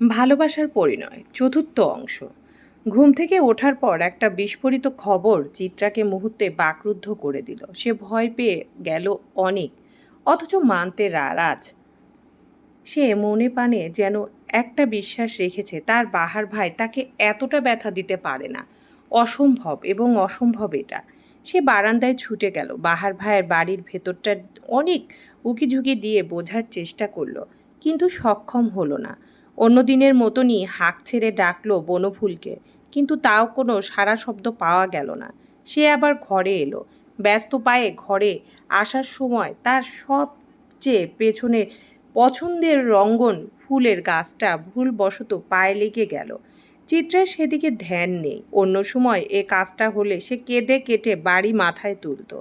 ভালোবাসার পরিণয়, চতুর্থ অংশ। ঘুম থেকে ওঠার পর একটা বিস্ফোরিত খবর চিত্রাকে মুহূর্তে বাকরুদ্ধ করে দিল। সে ভয় পেয়ে গেল অনেক, অথচ মানতে রাজ সে মনে পানে যেন একটা বিশ্বাস রেখেছে, তার বাহার ভাই তাকে এতটা ব্যথা দিতে পারে না। অসম্ভব এবং অসম্ভব এটা। সে বারান্দায় ছুটে গেল। বাহার ভাইয়ের বাড়ির ভেতরটা অনেক উকিঝুঁকি দিয়ে বোঝার চেষ্টা করল, কিন্তু সক্ষম হলো না। অন্য দিনের মতনই হাঁক ছেড়ে ডাকলো বনফুলকে, কিন্তু তাও কোনো সারা শব্দ পাওয়া গেল না। সে আবার ঘরে এলো। ব্যস্ত পায়ে ঘরে আসার সময় তার সবচেয়ে পেছনে পছন্দের রঙ্গন ফুলের গাছটা ভুলবশত পায়ে লেগে গেল। চিত্রার সেদিকে ধ্যান নেই। অন্য সময় এ কাজটা হলে সে কেঁদে কেটে বাড়ি মাথায় তুলত।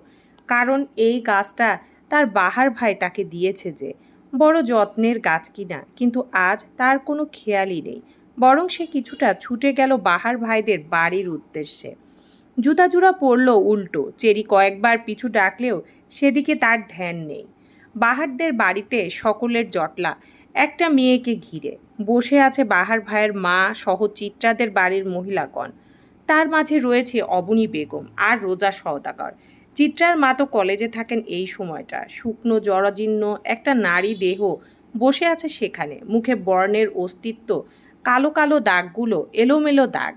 কারণ এই গাছটা তার বাহার ভাই তাকে দিয়েছে যে বড় যত্নের গাছ কিনা, কিন্তু আজ তার কোনো খেয়ালই নেই। বরং সে কিছুটা ছুটে গেল বাহার ভাইদের বাড়ির উদ্দেশ্যে। জুতা জুড়া পড়ল উল্টো, চেরি কয়েকবার পিছু ডাকলেও সেদিকে তার ধ্যান নেই। বাহারদের বাড়িতে সকলের জটলা, একটা মেয়েকে ঘিরে। বসে আছে বাহার ভাইয়ের মা সহ চিত্রাদের বাড়ির মহিলাগণ। তার মাঝে রয়েছে অবনী বেগম আর রোজা সওদাগর। চিত্রার মা তো কলেজে থাকেন এই সময়টা। শুকনো জরাজীর্ণ একটা নারী দেহ বসে আছে সেখানে। মুখে বর্ণের অস্তিত্ব, কালো কালো দাগগুলো, এলোমেলো দাগ,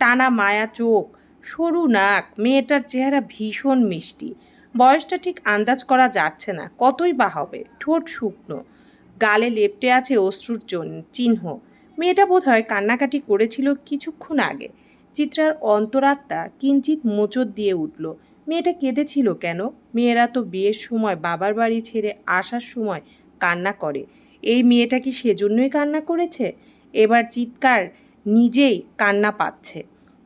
টানা মায়া চোখ, সরু নাক, মেয়েটার চেহারা ভীষণ মিষ্টি। বয়সটা ঠিক আন্দাজ করা যাচ্ছে না, কতই বা হবে? ঠোঁট শুকনো, গালে লেপটে আছে অশ্রুর চিহ্ন। মেয়েটা বোধহয় কান্নাকাটি করেছিল কিছুক্ষণ আগে। চিত্রার অন্তরাত্মা কিঞ্চিত মোচড় দিয়ে উঠল। মেয়েটা কেঁদেছিল কেন? মেয়েরা তো বিয়ের সময় বাবার বাড়ি ছেড়ে আসার সময় কান্না করে। এই মেয়েটা কি সেজন্যই কান্না করেছে? এবার চিৎকার নিজেই কান্না পাচ্ছে।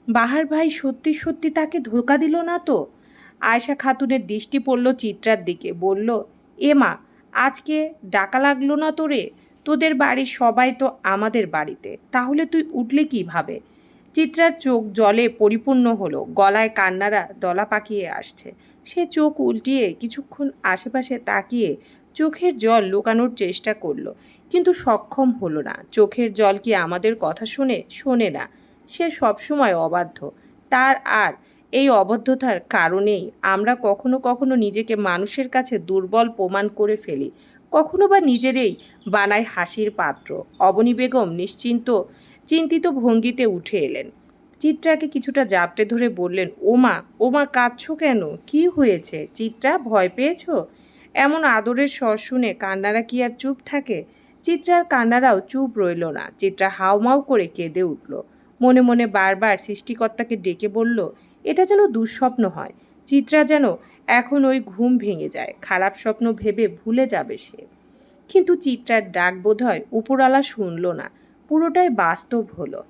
বাহার ভাই সত্যি সত্যি তাকে ধোকা দিল না তো? আয়শা খাতুনের দৃষ্টি পড়ল চিত্রার দিকে, বলল, এ মা, আজকে ডাকা লাগল না তোরে? তোদের বাড়ির সবাই তো আমাদের বাড়িতে। তাহলে তুই উঠলে কীভাবে? চিত্রার চোখ জলে পরিপূর্ণ হলো। গলায় কান্নারা দলা পাকিয়ে আসছে। সে চোখ উল্টিয়ে কিছুক্ষণ আশেপাশে তাকিয়ে চোখের জল লুকানোর চেষ্টা করল, কিন্তু সক্ষম হলো না। চোখের জল কি আমাদের কথা শুনে? শোনে না। সে সবসময় অবাধ্য। তার আর এই অবদ্ধতার কারণেই আমরা কখনো কখনো নিজেকে মানুষের কাছে দুর্বল প্রমাণ করে ফেলি। কখনো বা নিজেরই বানায় হাসির পাত্র। অবনী বেগম নিশ্চিন্ত চিন্তিত ভঙ্গিতে উঠে এলেন। চিত্রাকে কিছুটা জাপটে ধরে বললেন, ওমা ওমা, কাঁদছো কেন? কি হয়েছে? চিত্রা, ভয় পেয়েছ? এমন আদরের স্বর শুনে কান্নারা কি আর চুপ থাকে? চিত্রার কান্নারাও চুপ রইল না। চিত্রা হাউমাউ করে কেঁদে উঠল। মনে মনে বারবার সৃষ্টিকর্তাকে ডেকে বলল, এটা যেন দুঃস্বপ্ন হয়। চিত্রা যেন এখন ওই ঘুম ভেঙে যায়। খারাপ স্বপ্ন ভেবে ভুলে যাবে সে। কিন্তু চিত্রার ডাক বোধহয় উপরালা শুনল না। পুরোটাই বাস্তব হলো।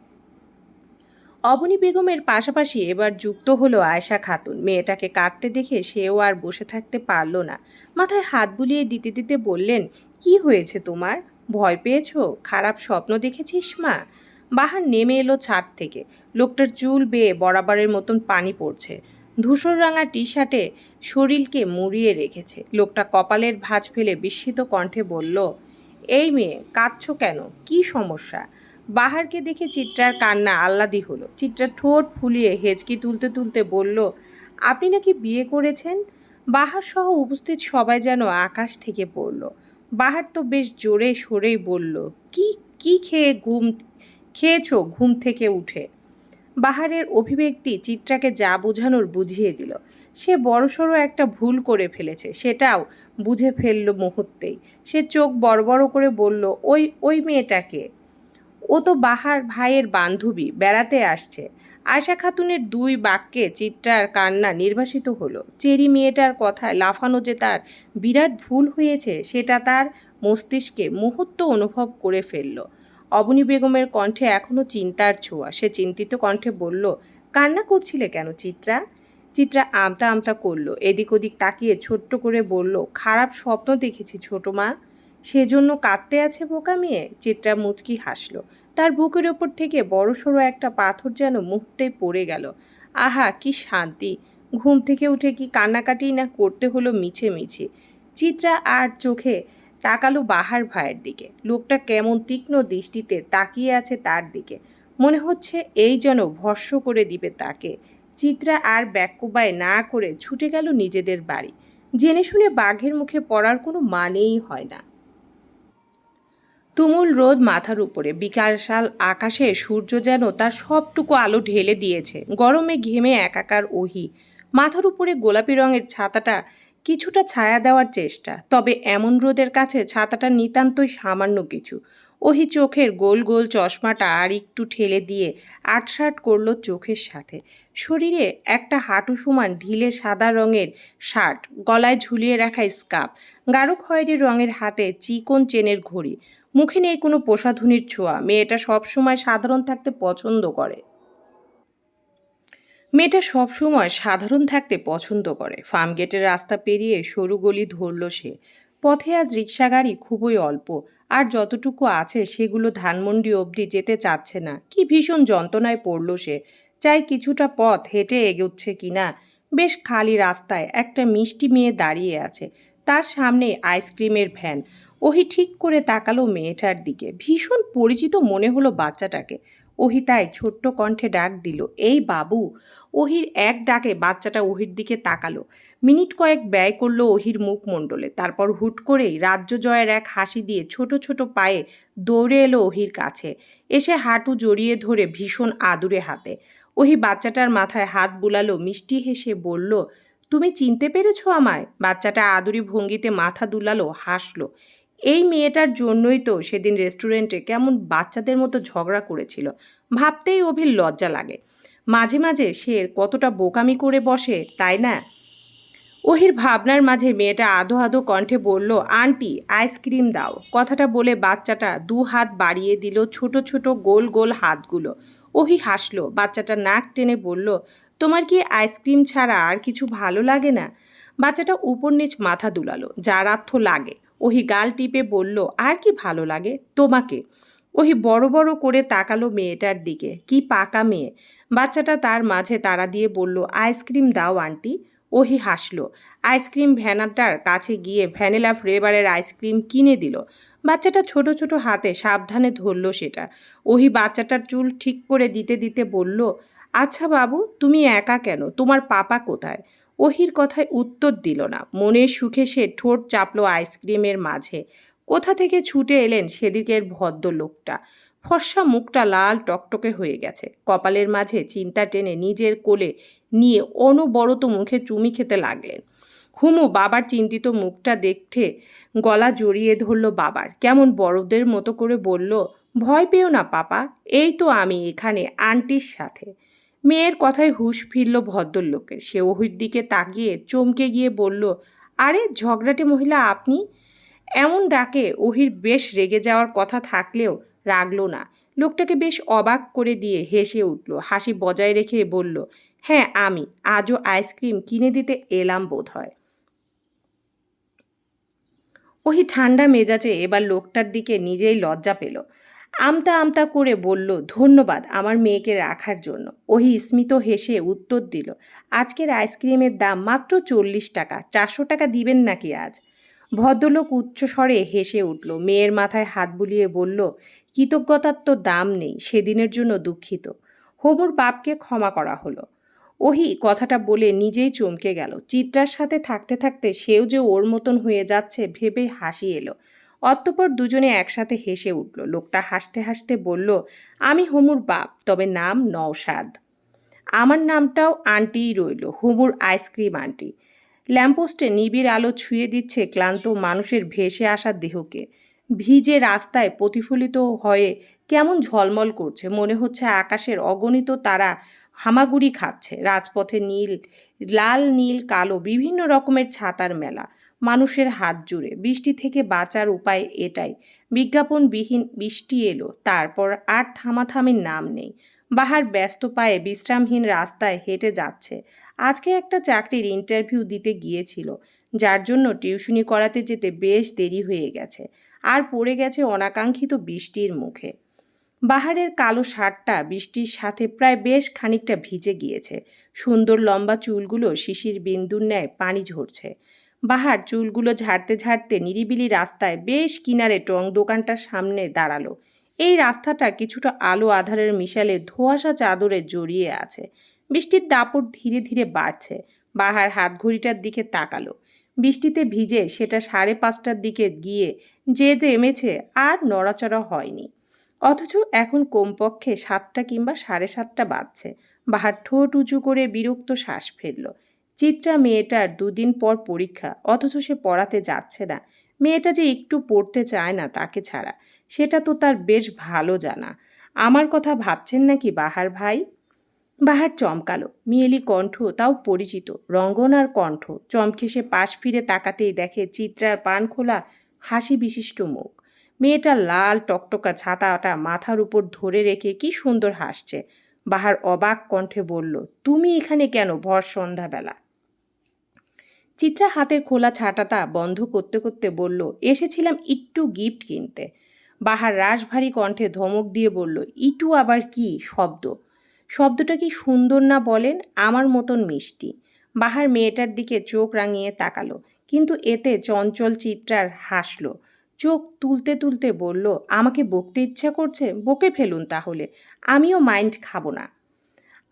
অবনী বেগমের পাশাপাশি এবার যুক্ত হলো আয়শা খাতুন। মেয়েটাকে কাঁদতে দেখে সেও আর বসে থাকতে পারল না। মাথায় হাত বুলিয়ে দিতে দিতে বললেন, কি হয়েছে তোমার? ভয় পেয়েছ? খারাপ স্বপ্ন দেখেছিস, মা? বাহার নেমে এলো ছাদ থেকে। লোকটার চুল বেয়ে বরাবরের মতন পানি পড়ছে। ধূসর রাঙা টি শার্টে শরীরকে মুড়িয়ে রেখেছে। লোকটা কপালের ভাঁজ ফেলে বিস্মিত কণ্ঠে বলল এই মেয়ে, কাঁদছো কেন? কি সমস্যা? বাহারকে দেখে চিত্রার কান্না আহ্লাদি হলো। চিত্রা ঠোঁট ফুলিয়ে হেঁচকি তুলতে তুলতে বলল, আপনি নাকি বিয়ে করেছেন? বাহার সহ উপস্থিত সবাই যেন আকাশ থেকে পড়ল। বাহার তো বেশ জোরে সরেই বলল, কি কি খেয়ে ঘুম, খেয়েছো ঘুম থেকে উঠে? বাহারের অভিব্যক্তি চিত্রাকে যা বোঝানোর বুঝিয়ে দিল। সে বড়সড় একটা ভুল করে ফেলেছে, সেটাও বুঝে ফেলল মুহূর্তেই। সে চোখ বড় বড় করে বলল, ওই ওই মেয়েটাকে? ও তো বাহার ভাইয়ের বান্ধবী, বেড়াতে আসছে। আয়শা খাতুনের দুই বাক্যে চিত্রার কান্না নির্বাসিত হলো। চেরি মেয়েটার কথায় লাফানো যে তার বিরাট ভুল হয়েছে, সেটা তার মস্তিষ্কে মুহূর্ত অনুভব করে ফেলল। অবনী বেগমের কণ্ঠে এখনও চিন্তার ছোঁয়া। সে চিন্তিত কণ্ঠে বলল, কান্না করছিলে কেন চিত্রা? চিত্রা আমতা আমতা করল। এদিক ওদিক তাকিয়ে ছোট্ট করে বলল, খারাপ স্বপ্ন দেখেছি ছোট মা। সেজন্য কাঁদতে আছে বোকা মেয়ে? চিত্রা মুচকি হাসলো। তার বুকের ওপর থেকে বড়সড় একটা পাথর যেন মুহূর্তে পড়ে গেল। আহা, কি শান্তি। ঘুম থেকে উঠে কি কান্নাকাটি না করতে হলো মিছে মিছে। চিত্রা আর চোখে তাকালো বাহার ভাইয়ের দিকে। লোকটা কেমন তীক্ষ্ণ দৃষ্টিতে তাকিয়ে আছে তার দিকে। মনে হচ্ছে এই যেন ভস্য করে দিবে তাকে। চিত্রা আর ব্যাক্যবায় না করে ছুটে গেল নিজেদের বাড়ি। জেনে শুনে বাঘের মুখে পড়ার কোনো মানেই হয় না। তুমুল রোদ মাথার উপরে বিকালশাল আকাশে সূর্য যেন তার সবটুকু আলো ঢেলে দিয়েছে। গরমে ঘেমে একাকার ওহি। মাথার উপরে গোলাপি রঙের ছাতাটা কিছুটা ছায়া দেওয়ার চেষ্টা, তবে এমন রোদের কাছে ছাতাটা নিতান্তই সামান্য কিছু। ওহি চোখের গোল গোল চশমাটা আর একটু ঠেলে দিয়ে আটসাট করল চোখের সাথে। শরীরে একটা হাঁটু সমান ঢিলে সাদা রঙের শার্ট, গলায় ঝুলিয়ে রাখা স্কার্ফ, গাঢ় খয়েরি রঙের হাতে চিকন চেনের ঘড়ি। মুখে নেই কোনো প্রসাধনীর ছোঁয়া। মেয়েটা সবসময় সাধারণ থাকতে পছন্দ করে। মেয়েটা সবসময় সাধারণ থাকতে পছন্দ করে। ফার্ম গেটের রাস্তা পেরিয়ে সরু গলি ধরল সে। পথে আজ রিক্সা গাড়ি খুবই অল্প। আর যতটুকু আছে সেগুলো ধানমন্ডি অবধি যেতে চাচ্ছে না। কি ভীষণ যন্ত্রণায় পড়ল সে। চাই কিছুটা পথ হেঁটে এগোচ্ছে কিনা বেশ খালি রাস্তায় একটা মিষ্টি মেয়ে দাঁড়িয়ে আছে। তার সামনে আইসক্রিমের ভ্যান। ওহি ঠিক করে তাকালো মেয়েটার দিকে। ভীষণ পরিচিত মনে হলো বাচ্চাটাকে। ওহি তাই ছোট্ট কণ্ঠে ডাক দিল, এই বাবু! ওহির এক ডাকে বাচ্চাটা ওহির দিকে তাকালো। মিনিট কয়েক ব্যয় করল ওহির মুখমণ্ডলে তারপর হুট করেই রাজ্য জয়ের এক হাসি দিয়ে ছোট ছোট পায়ে দৌড়ে এলো ওহির কাছে। এসে হাঁটু জড়িয়ে ধরে ভীষণ আদুরে হাতে। ওহি বাচ্চাটার মাথায় হাত বুলালো, মিষ্টি হেসে বলল, তুমি চিনতে পেরেছ আমায়? বাচ্চাটা আদুরি ভঙ্গিতে মাথা দুলালো, হাসলো। এই মেয়েটার জন্যই তো সেদিন রেস্টুরেন্টে কেমন বাচ্চাদের মতো ঝগড়া করেছিল। ভাবতেই অভির লজ্জা লাগে। মাঝে মাঝে সে কতটা বোকামি করে বসে, তাই না? ওহির ভাবনার মাঝে মেয়েটা আধো আধো কণ্ঠে বলল, আন্টি, আইসক্রিম দাও। কথাটা বলে বাচ্চাটা দু হাত বাড়িয়ে দিল ছোট ছোট গোল গোল হাতগুলো। ওহি হাসলো, বাচ্চাটা নাক টেনে বলল, তোমার কি আইসক্রিম ছাড়া আর কিছু ভালো লাগে না? বাচ্চাটা উপর নিচ মাথা দুলালো, যার আর্থ লাগে। ওহি গাল টিপে বলল, আর কি ভালো লাগে তোমাকে? ওহি বড় বড় করে তাকালো মেয়েটার দিকে। কি পাকা মেয়ে? বাচ্চাটা তার মাঝে তাড়া দিয়ে বলল, আইসক্রিম দাও, আন্টি। ওহি হাসলো। আইসক্রিম ভ্যানাটার কাছে গিয়ে ভ্যানিলা ফ্লেভারের আইসক্রিম কিনে দিল। বাচ্চাটা ছোট ছোট হাতে সাবধানে ধরল সেটা। ওহি বাচ্চাটার চুল ঠিক করে দিতে দিতে বলল আচ্ছা বাবু, তুমি একা কেন? তোমার পাপা কোথায়? ওহির কথায় উত্তর দিল না। মনের সুখে সে ঠোঁট চাপলো আইসক্রিমের মাঝে। কোথা থেকে ছুটে এলেন সেদিকের ভদ্রলোকটা? ফর্সা মুখটা লাল টকটকে হয়ে গেছে। কপালের মাঝে চিন্তা টেনে নিজের কোলে নিয়ে অনবরত মুখে চুমি খেতে লাগলেন। হুমু বাবার চিন্তিত মুখটা দেখতে গলা জড়িয়ে ধরল বাবার। কেমন বড়দের মতো করে বলল, ভয় পেও না, পাপা। এই তো আমি এখানে আন্টির সাথে। মেয়ের কথায় হুঁশ ফিরল ভদ্রলোকের। সে ওহির দিকে তাকিয়ে চমকে গিয়ে বলল, আরে, ঝগড়াটে মহিলা আপনি? এমন ডাকে ওহির বেশ রেগে যাওয়ার কথা থাকলেও রাগলো না। লোকটাকে বেশ অবাক করে দিয়ে হেসে উঠল। হাসি বজায় রেখে বলল হ্যাঁ আমি। আজও আইসক্রিম কিনে দিতে এলাম বোধ হয় ওহি ঠান্ডা মেজাজে এবার লোকটার দিকে নিজেই লজ্জা পেল। আমতা আমতা করে বলল, ধন্যবাদ আমার মেয়েকে রাখার জন্য। ওহি স্মিত হেসে উত্তর দিল, আজকের আইসক্রিমের দাম মাত্র চল্লিশ টাকা, চারশো টাকা দিবেন নাকি আজ? ভদ্রলোক উচ্চস্বরে হেসে উঠল, মেয়ের মাথায় হাত বুলিয়ে বলল, কৃতজ্ঞতার তো দাম নেই, সেদিনের জন্য দুঃখিত। হোমুর বাপকে ক্ষমা করা হলো। ওহি কথাটা বলে নিজেই চমকে গেল, চিত্রার সাথে থাকতে থাকতে সেও যে ওর মতন হয়ে যাচ্ছে ভেবে হাসি এলো। অতঃপর দুজনে একসাথে হেসে উঠল। লোকটা হাসতে হাসতে বলল, আমি হুমুর বাপ, তবে নাম নওশাদ। আমার নামটাও আন্টিই রইল, হুমুর আইসক্রিম আন্টি। ল্যাম্পোস্টে নিবিড় আলো ছুঁয়ে দিচ্ছে ক্লান্ত মানুষের ভেসে আসা দেহকে। ভিজে রাস্তায় প্রতিফলিত হয়ে কেমন ঝলমল করছে, মনে হচ্ছে আকাশের অগণিত তারা হামাগুড়ি খাচ্ছে। রাজপথে নীল, লাল নীল কালো বিভিন্ন রকমের ছাতার মেলা। মানুষের হাত জুড়ে। বৃষ্টি থেকে বাঁচার উপায় এটাই। বিজ্ঞাপনবিহীন বৃষ্টি এলো, তারপর আর থামাথামির নাম নেই। বাহার ব্যস্ত পায়ে বিশ্রামহীন রাস্তায় হেঁটে যাচ্ছে। আজকে একটা চাকরির ইন্টারভিউ দিতে গিয়েছিল, যার জন্য টিউশনি করাতে যেতে বেশ দেরি হয়ে গেছে, আর পড়ে গেছে অনাকাঙ্ক্ষিত বৃষ্টির মুখে। বাহারের কালো শার্টটা বৃষ্টির সাথে প্রায় বেশ খানিকটা ভিজে গিয়েছে। সুন্দর লম্বা চুলগুলো শিশির বিন্দুর ন্যায় পানি ঝরছে। বাহার চুলগুলো ঝাড়তে ঝাড়তে নিরিবিলি রাস্তায় বেশ কিনারে টং দোকানটার সামনে দাঁড়াল। এই রাস্তাটা কিছুটা আলো আধারের মিশালে ধোঁয়াশা চাদরে জড়িয়ে আছে। বৃষ্টির দাপট ধীরে ধীরে বাড়ছে। বাহার হাত ঘড়িটার দিকে তাকালো। বৃষ্টিতে ভিজে সেটা সাড়ে পাঁচটার দিকে গিয়ে যে নেমেছে আর নড়াচড়া হয়নি। অথচ এখন কমপক্ষে সাতটা কিংবা সাড়ে সাতটা বাজছে। বাহার ঠোঁট উঁচু করে বিরক্ত শ্বাস ফেলল। চিত্রা মেয়েটার দুদিন পর পরীক্ষা, অথচ সে পড়াতে যাচ্ছে না। মেয়েটা যে একটু পড়তে চায় না তাকে ছাড়া, সেটা তো তার বেশ ভালো জানা। আমার কথা ভাবছেন নাকি বাহার ভাই? বাহার চমকালো। মিয়েলি কণ্ঠ, তাও পরিচিত। রঙ্গনার কণ্ঠ। চমকে সে পাশ ফিরে তাকাতেই দেখে চিত্রার পান খোলা হাসি বিশিষ্ট মুখ। মেয়েটা লাল টকটকা ছাতাটা মাথার উপর ধরে রেখে কি সুন্দর হাসছে। বাহার অবাক কণ্ঠে বলল, তুমি এখানে কেন ভর সন্ধ্যাবেলা? চিত্রা হাতের খোলা ছাতাটা বন্ধ করতে করতে বলল, এসেছিলাম একটু গিফট কিনতে। বাহার রাশভারী কণ্ঠে ধমক দিয়ে বলল, ইটু আবার কি শব্দ? শব্দটা কি সুন্দর না বলেন, আমার মতন মিষ্টি। বাহার মেয়েটার দিকে চোখ রাঙিয়ে তাকালো, কিন্তু এতে চঞ্চল চিত্রার হাসলো। চোখ তুলতে তুলতে বলল, আমাকে বকতে ইচ্ছা করছে, বকে ফেলুন তাহলে, আমিও মাইন্ড খাব না।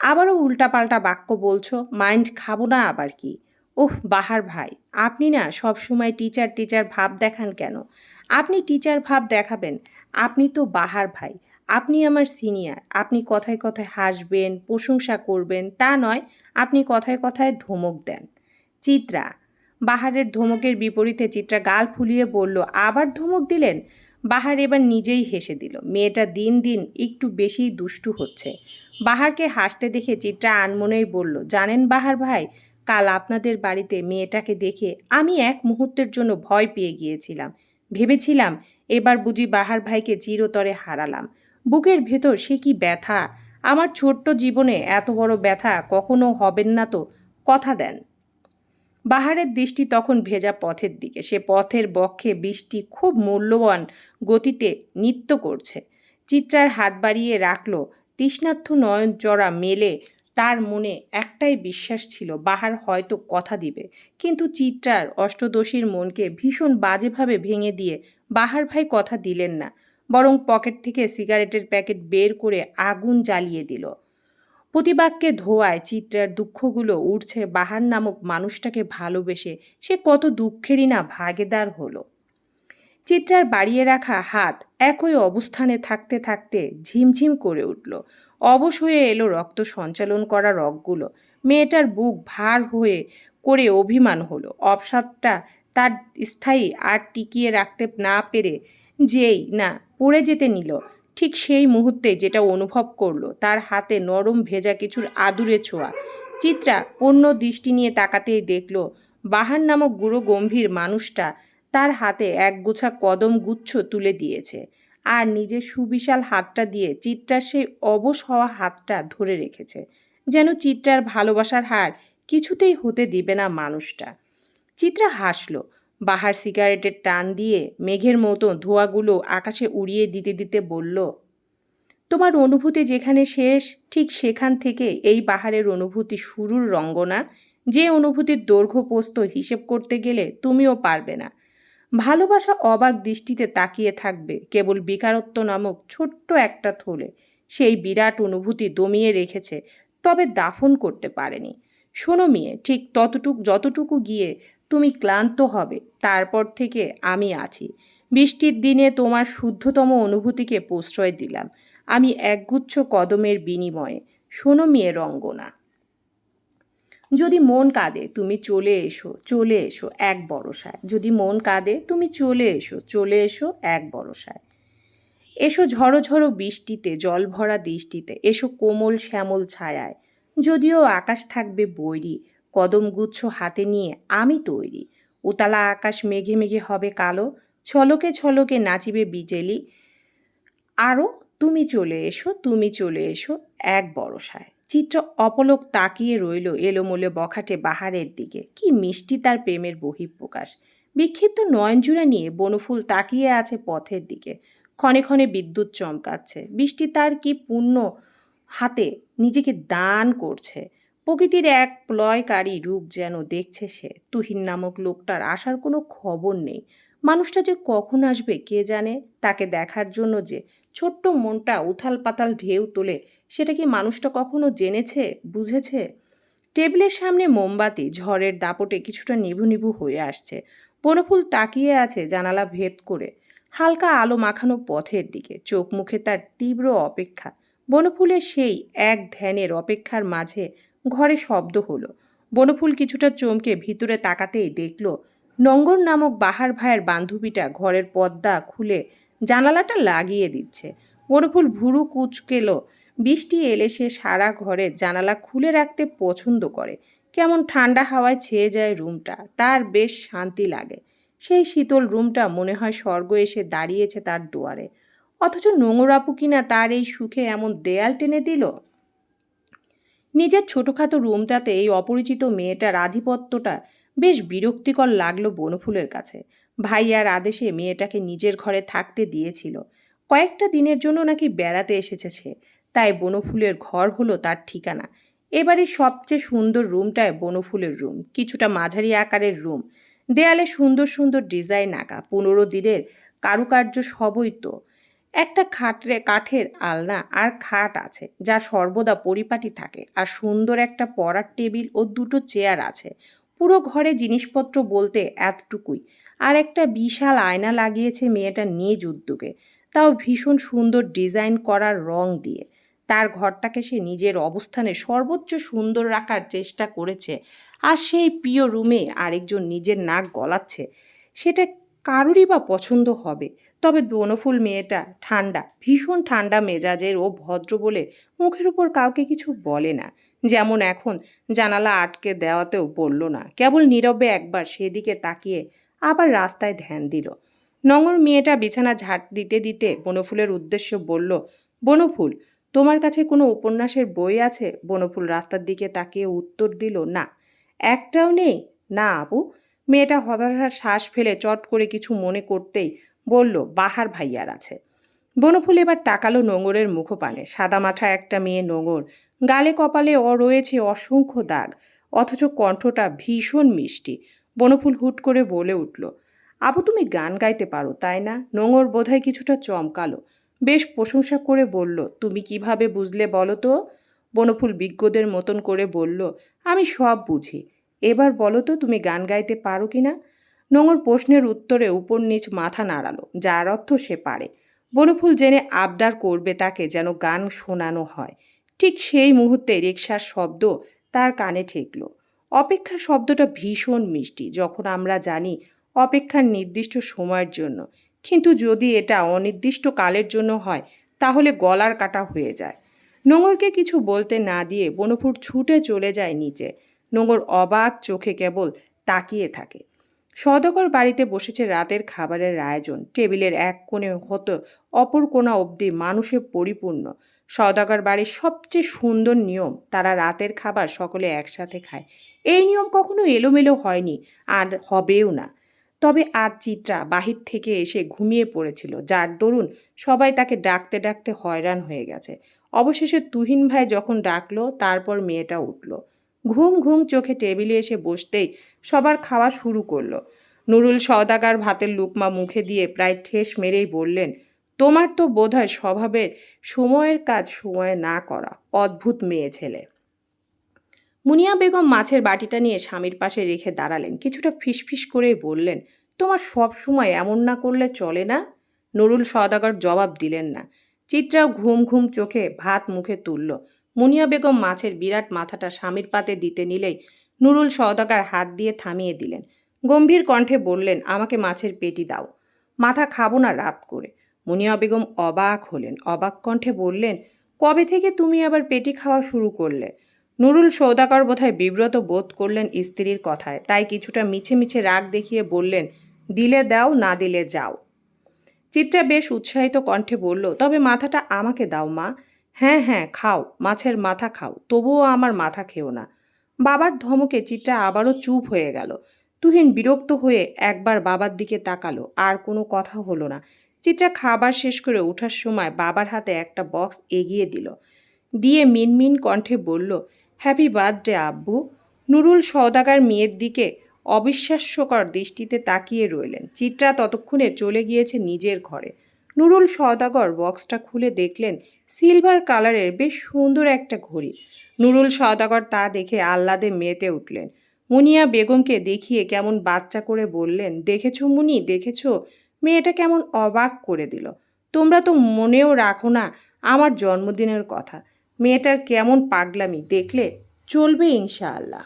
আবারও উল্টাপাল্টা বাক্য বলছো মাইন্ড খাব না আবার কি? ওহ, বাহার ভাই, আপনি না সব সময় টিচার টিচার ভাব দেখান কেন? আপনি টিচার ভাব দেখাবেন, আপনি তো বাহার ভাই, আপনি আমার সিনিয়র আপনি কথায় কথায় হাসবেন, প্রশংসা করবেন, তা নয়, আপনি কথায় কথায় ধমক দেন। চিত্রা, বাহারের ধমকের বিপরীতে চিত্রা গাল ফুলিয়ে বলল, আবার ধমক দিলেন? বাহার এবার নিজেই হেসে দিল, মেয়েটা দিন দিন একটু বেশি দুষ্টু হচ্ছে। বাহারকে হাসতে দেখে চিত্রা আনমনেই বলল, জানেন বাহার ভাই কাল আপনাদের বাড়িতে মেয়েটাকে দেখে আমি এক মুহূর্তের জন্য ভয় পেয়ে গিয়েছিলাম। ভেবেছিলাম এবার বুঝি বাহার ভাইকে চিরতরে হারালাম। বুকের ভেতর সে কি ব্যথা? আমার ছোট্ট জীবনে এত বড় ব্যথা কখনো হবেন না তো, কথা দেন। বাহারের দৃষ্টি তখন ভেজা পথের দিকে। সে পথের বক্ষে বৃষ্টি খুব মূল্যবান গতিতে নৃত্য করছে। চিত্রার হাত বাড়িয়ে রাখল, তৃষ্ণার্থ নয়ন জড়া মেলে তার মনে একটাই বিশ্বাস ছিল, বাহার হয়তো কথা দিবে। কিন্তু চিত্রার অষ্টদোষীর মনকে ভীষণ বাজেভাবে ভেঙে দিয়ে বাহার ভাই কথা দিলেন না, বরং পকেট থেকে সিগারেটের প্যাকেট বের করে আগুন জ্বালিয়ে দিল। প্রতিবাক্যে ধোয়ায় চিত্রার দুঃখগুলো উঠছে বাহার নামক মানুষটাকে ভালোবেসে, সে কত দুঃখেরই না ভাগেদার হলো। চিত্রার বাড়িয়ে রাখা হাত একই অবস্থানে থাকতে থাকতে ঝিমঝিম করে উঠল। অবশ হয়ে এলো রক্ত সঞ্চালন করা রগগুলো। মেয়েটার বুক ভার হয়ে করে অভিমান হলো। অবসাদটা তার স্থায়ী আর টিকিয়ে রাখতে না পেরে যেই না, পড়ে যেতে নিল। ঠিক সেই মুহূর্তে যেটা অনুভব করল, তার হাতে নরম ভেজা কিছুর আদুরে ছোঁয়া। চিত্রা পণ্য দৃষ্টি নিয়ে তাকাতেই দেখল বাহার নামক গুরু গম্ভীর মানুষটা তার হাতে এক গোছা কদম গুচ্ছ তুলে দিয়েছে। আর নিজের সুবিশাল হাতটা দিয়ে চিত্রার সেই অবশ হওয়া হাতটা ধরে রেখেছে, যেন চিত্রার ভালোবাসার হার কিছুতেই হতে দিবে না মানুষটা। চিত্রা হাসলো, বাহার সিগারেটের টান দিয়ে মেঘের মতো ধোঁয়াগুলো আকাশে উড়িয়ে দিতে দিতে বলল, তোমার অনুভূতি যেখানে শেষ, ঠিক সেখান থেকে এই বাহারের অনুভূতি শুরুর রঙ্গনা। যে অনুভূতির দৈর্ঘ্য পোস্ত হিসেব করতে গেলে তুমিও পারবে না। ভালোবাসা অবাক দৃষ্টিতে তাকিয়ে থাকবে কেবল বিকারত্ব নামক ছোট্ট একটা থলে। সেই বিরাট অনুভূতি দমিয়ে রেখেছে, তবে দাফন করতে পারেনি। শোনো মেয়ে, ঠিক ততটুক, যতটুকু গিয়ে তুমি ক্লান্ত হবে, তারপর থেকে আমি আছি। বৃষ্টির দিনে তোমার শুদ্ধতম অনুভূতিকে প্রশ্রয় দিলাম। আমি একগুচ্ছ কদমের বিনিময়ে। শোনো মেয়ে রঙ্গনা। যদি মন কাঁদে, তুমি চলে এসো চলে এসো এক বরসায় যদি মন কাঁদে, তুমি চলে এসো চলে এসো এক বরসায় এসো ঝড়ো ঝড়ো বৃষ্টিতে, জল ভরা দৃষ্টিতে, এসো কোমল শ্যামল ছায়ায়। যদিও আকাশ থাকবে বৈরি কদমগুচ্ছ হাতে নিয়ে আমি তৈরি। উতালা আকাশ মেঘে মেঘে হবে কালো, ছলকে ছলকে নাচিবে বিজেলি। আরও তুমি চলে এসো, তুমি চলে এসো এক বরসায় চিত্র অপলক তাকিয়ে রইল এলোমোলো বখাটে বাহারের দিকে। কি মিষ্টি তার প্রেমের বহিঃপ্রকাশ। বিক্ষিপ্ত নয়নজুড়া নিয়ে বনফুল তাকিয়ে আছে পথের দিকে। ক্ষণে ক্ষণে বিদ্যুৎ চমকাচ্ছে। বৃষ্টি তার কি পূর্ণ হাতে নিজেকে দান করছে। প্রকৃতির এক প্লয়কারী রূপ যেন দেখছে সে। তুহিন নামক লোকটার আসার কোনো খবর নেই। মানুষটা যে কখন আসবে কে জানে? তাকে দেখার জন্য যে ছোট্ট মনটা উথাল পাতাল ঢেউ তোলে, সেটা কি মানুষটা কখনো জেনেছে, বুঝেছে? টেবিলের সামনে মোমবাতি ঝড়ের দাপটে কিছুটা নিভু নিভু হয়ে আসছে। বনফুল তাকিয়ে আছে জানালা ভেদ করে, হালকা আলো মাখানো পথের দিকে, চোখ মুখে তার তীব্র অপেক্ষা। বনফুলের সেই এক ধ্যানের অপেক্ষার মাঝে ঘরে শব্দ হলো। বনফুল কিছুটা চমকে ভিতরে তাকাতেই দেখল, নঙ্গর নামক বাহার ভাইয়ের বান্ধবীটা ঘরের পর্দা খুলে জানালাটা লাগিয়ে দিচ্ছে। বনফুল ভুরু কুচকেলো। বৃষ্টি এলে সে সারা ঘরে জানালা খুলে রাখতে পছন্দ করে। কেমন ঠান্ডা হাওয়ায় ছেয়ে যায় রুমটা, তার বেশ শান্তি লাগে। সেই শীতল রুমটা মনে হয় স্বর্গ এসে দাঁড়িয়েছে তার দুয়ারে। অথচ নোংরাপু কিনা তার এই সুখে এমন দেয়াল টেনে দিল? নিজের ছোটোখাটো রুমটাতে এই অপরিচিত মেয়েটার আধিপত্যটা বেশ বিরক্তিকর লাগল বনফুলের কাছে। ভাইয়ার আদেশে মেয়েটাকে নিজের ঘরে থাকতে দিয়েছিল। কয়েকটা দিনের জন্য নাকি বেড়াতে এসেছে তাই বনফুলের ঘর হলো তার ঠিকানা। এবারে সবচেয়ে সুন্দর রুমটায় বনফুলের রুম, কিছুটা মাঝারি আকারের রুম। দেয়ালে সুন্দর সুন্দর ডিজাইন আঁকা, পনেরো দিনের কারুকার্য সবই তো। একটা খাটরে, কাঠের আলনা আর খাট আছে, যা সর্বদা পরিপাটি থাকে। আর সুন্দর একটা পড়ার টেবিল ও দুটো চেয়ার আছে। পুরো ঘরে জিনিসপত্র বলতে এতটুকুই। আর একটা বিশাল আয়না লাগিয়েছে মেয়েটা নিজ উদ্যোগে। তাও ভীষণ সুন্দর ডিজাইন করার রং দিয়ে। তার ঘরটাকে সে নিজের অবস্থানে সর্বোচ্চ সুন্দর রাখার চেষ্টা করেছে আর সেই প্রিয় রুমে আরেকজন নিজের নাক গলাচ্ছে। সেটা কারুরই বা পছন্দ হবে? তবে বনফুল মেয়েটা ঠান্ডা, ভীষণ ঠান্ডা মেজাজের ও ভদ্র বলে মুখের উপর কাউকে কিছু বলে না। যেমন এখন জানালা আটকে দেওয়াতেও বলল না। কেবল নীরবে একবার সেদিকে তাকিয়ে আবার রাস্তায় ধ্যান দিল। নঙর মেয়েটা বিছানা ঝাঁট দিতে দিতে বনফুলের উদ্দেশ্য বলল, বনফুল, তোমার কাছে কোনো উপন্যাসের বই আছে? বনফুল রাস্তার দিকে তাকিয়ে উত্তর দিল, না। একটাও নেই? না আপু। মেয়েটা হতাশার শ্বাস ফেলে চট করে কিছু মনে করতেই বলল, বাহার ভাইয়ার আছে। বনফুল এবার তাকালো নোঙরের মুখপানে। সাদামাঠা একটা মেয়ে নোঙর। গালে কপালে অ রয়েছে অসংখ্য দাগ, অথচ কণ্ঠটা ভীষণ মিষ্টি। বনফুল হুট করে বলে উঠল, আবু, তুমি গান গাইতে পারো, তাই না? নোঙর বোধহয় কিছুটা চমকালো। বেশ প্রশংসা করে বলল, তুমি কীভাবে বুঝলে বলো তো? বনফুল বিজ্ঞদের মতন করে বলল, আমি সব বুঝি। এবার বলো তো, তুমি গান গাইতে পারো কি না? নোংর প্রশ্নের উত্তরে উপর নিচ মাথা নাড়ালো, যার অর্থ সে পারে। বনফুল জেনে আবদার করবে তাকে যেন গান শোনানো হয়। ঠিক সেই মুহূর্তে রিক্সার শব্দ তার কানে ঠেকলো। অপেক্ষার শব্দটা ভীষণ মিষ্টি, যখন আমরা জানি অপেক্ষার নির্দিষ্ট সময়ের জন্য। কিন্তু যদি এটা অনির্দিষ্ট কালের জন্য হয়, তাহলে গলার কাটা হয়ে যায়। নোঙরকে কিছু বলতে না দিয়ে বনফুট ছুটে চলে যায় নিচে। নোঙর অবাক চোখে কেবল তাকিয়ে থাকে। সদকর বাড়িতে বসেছে রাতের খাবারের আয়োজন। টেবিলের এক কোণে হতো অপর কোণা অবধি মানুষে পরিপূর্ণ। সদাগর বাড়ির সবচেয়ে সুন্দর নিয়ম, তারা রাতের খাবার সকলে একসাথে খায়। এই নিয়ম কখনো এলোমেলো হয়নি আর হবেও না। তবে আজ চিত্রা বাহির থেকে এসে ঘুমিয়ে পড়েছিল, যার দরুন সবাই তাকে ডাকতে ডাকতে হয়রান হয়ে গেছে। অবশেষে তুহিন ভাই যখন ডাকলো, তারপর মেয়েটা উঠল। ঘুম ঘুম চোখে টেবিলে এসে বসতেই সবার খাওয়া শুরু করল। নুরুল সওদাগার ভাতের লুকমা মুখে দিয়ে প্রায় ঠেস মেরেই বললেন তোমার তো বোধহয় স্বভাবের সময়ের কাজ সময়ে না করা অদ্ভুত মেয়ে ছেলে। মুনিয়া বেগম মাছের বাটিটা নিয়ে স্বামীর পাশে রেখে দাঁড়ালেন। কিছুটা ফিসফিস করেই বললেন, তোমার সব সময় এমন না করলে চলে না? নুরুল সওদাগর জবাব দিলেন না। চিত্রাও ঘুম ঘুম চোখে ভাত মুখে তুলল। মুনিয়া বেগম মাছের বিরাট মাথাটা স্বামীর পাতে দিতে নিলেই নুরুল সওদাগার হাত দিয়ে থামিয়ে দিলেন। গম্ভীর কণ্ঠে বললেন, আমাকে মাছের পেটি দাও। মাথা খাব না রাত করে। মুনিয়া বেগম অবাক হলেন। অবাক কণ্ঠে বললেন, কবে থেকে তুমি আবার পেটি খাওয়া শুরু করলে? নুরুল সৌদাগর বোধহয় বিব্রত বোধ করলেন স্ত্রীর কথায়। তাই কিছুটা মিছে মিছে রাগ দেখিয়ে বললেন, দিলে দাও, না দিলে যাও। চিত্রা বেশ উৎসাহিত কণ্ঠে বলল, তবে মাথাটা আমাকে দাও, মা। হ্যাঁ হ্যাঁ খাও, মাছের মাথা খাও, তবুও আমার মাথা খেও না। বাবার ধমকে চিত্রা আবারও চুপ হয়ে গেল। তুহিন বিরক্ত হয়ে একবার বাবার দিকে তাকালো, আর কোনো কথা হলো না। চিত্রা খাবার শেষ করে ওঠার সময় বাবার হাতে একটা বক্স এগিয়ে দিল। দিয়ে মিনমিন কণ্ঠে বলল হ্যাপি বার্থডে আব্বু। নুরুল সওদাগার মেয়ের দিকে অবিশ্বাস্যকর দৃষ্টিতে তাকিয়ে রইলেন। চিত্রা ততক্ষণে চলে গিয়েছে নিজের ঘরে। নুরুল সওদাগর বক্সটা খুলে দেখলেন সিলভার কালারের বেশ সুন্দর একটা ঘড়ি। নুরুল সওদাগর তা দেখে আহ্লাদে মেতে উঠলেন। মুনিয়া বেগমকে দেখিয়ে কেমন বাচ্চা করে বললেন, দেখেছ মুনি, দেখেছ? মেয়েটা কেমন অবাক করে দিল। তোমরা তো মনেও রাখো না আমার জন্মদিনের কথা। মেয়েটার কেমন পাগলামি দেখলে চলবে ইনশাআল্লাহ।